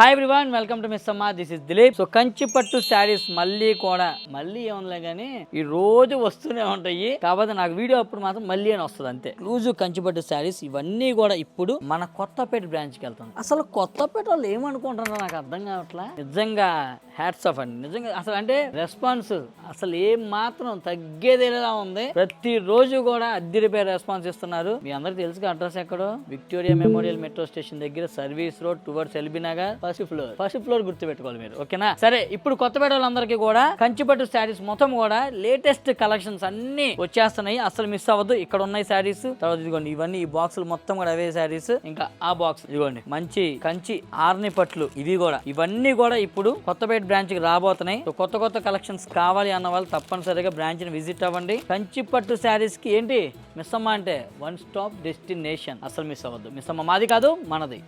Hi everyone welcome to miss Amma this is Dilip so Kanchi పట్టు శారీస్ మళ్ళీ కూడా మళ్ళీ ఏముందిలే కానీ ఈ రోజు వస్తూనే ఉంటాయి. కాకపోతే నాకు వీడియో అప్పుడు మాత్రం మళ్ళీ అని వస్తుంది అంతే. రోజు కంచి పట్టు శారీస్ ఇవన్నీ కూడా ఇప్పుడు మన కొత్తపేట బ్రాంచ్కి వెళ్తాం అసలు కొత్తపేట వాళ్ళు ఏమనుకుంటున్నారో నాకు అర్థం కావట్లా? నిజంగా హ్యాట్స్ ఆఫ్ అండి. నిజంగా అసలు అంటే రెస్పాన్స్ అసలు ఏం మాత్రం తగ్గేదేలా ఉంది. ప్రతి రోజు కూడా అద్దెరిపై రెస్పాన్స్ ఇస్తున్నారు. మీ అందరికి తెలుసు అడ్రస్ ఎక్కడో? విక్టోరియా మెమోరియల్ మెట్రో స్టేషన్ దగ్గర service road towards LB Nagar. First floor. First floor గుర్తుపెట్టుకోవాలి మీరు ఓకేనా? సరే ఇప్పుడు కొత్త వాళ్ళందరికీ కూడా కంచిపట్టు శారీస్ మొత్తం కూడా లేటెస్ట్ కలెక్షన్స్ అన్ని వచ్చేస్తున్నాయి. అసలు మిస్ అవ్వద్దు. ఇక్కడ ఉన్నాయి శారీస్. తర్వాత ఇదిగోండి ఇవన్నీ ఈ బాక్సులు మొత్తం కూడా అవే శారీస్. ఇంకా ఆ బాక్స్ ఇదిగోండి మంచి కంచి ఆర్ని పట్లు ఇవి కూడా. ఇవన్నీ కూడా ఇప్పుడు కొత్తపేట బ్రాంచ్కి రాబోతున్నాయి. కొత్త కొత్త కలెక్షన్స్ కావాలి అన్న వాళ్ళు తప్పనిసరిగా బ్రాంచ్ని విజిట్ అవ్వండి. కంచిపట్టు శారీస్కి ఏంటి? మిస్ అమ్మ అంటే వన్ స్టాప్ డెస్టినేషన్ అసలు మిస్ అవ్వద్దు. మిస్ అమ్మ మాది కాదు మనది.